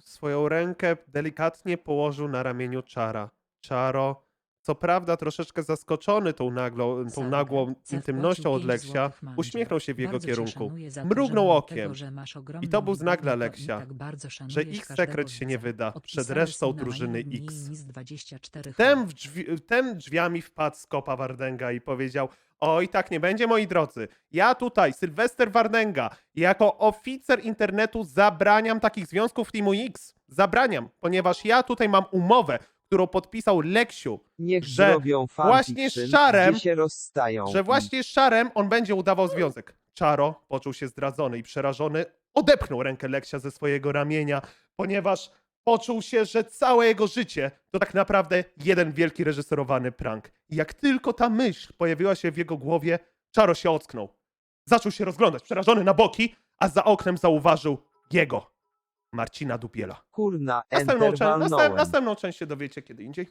Swoją rękę delikatnie położył na ramieniu Czara. Czaro, co prawda troszeczkę zaskoczony tą, naglą, tą nagłą intymnością od Leksia, uśmiechnął się w jego Bardzo kierunku. szanuję za to, Mrugnął że okiem. Tego, że masz ogromną I to był znak dla Leksia, tak że ich sekret się nie wyda przed resztą drużyny X. Nis 24 Ten, drzwi, ten drzwiami wpadł z kopa Wardęga i powiedział: Oj, tak nie będzie, moi drodzy. Ja tutaj, Sylwester Wardęga, jako oficer internetu zabraniam takich związków Teamu X. Zabraniam, ponieważ ja tutaj mam umowę, którą podpisał Leksiu, Niech że zrobią właśnie z fanfiction, gdzie się rozstają. że właśnie z Czarem on będzie udawał związek. Czaro poczuł się zdradzony i przerażony, odepchnął rękę Leksia ze swojego ramienia, ponieważ poczuł się, że całe jego życie to tak naprawdę jeden wielki reżyserowany prank. I jak tylko ta myśl pojawiła się w jego głowie, Czaro się ocknął. Zaczął się rozglądać, przerażony na boki, a za oknem zauważył jego, Marcina Dupiela. Kurna, Następną, następną część się dowiecie kiedy indziej.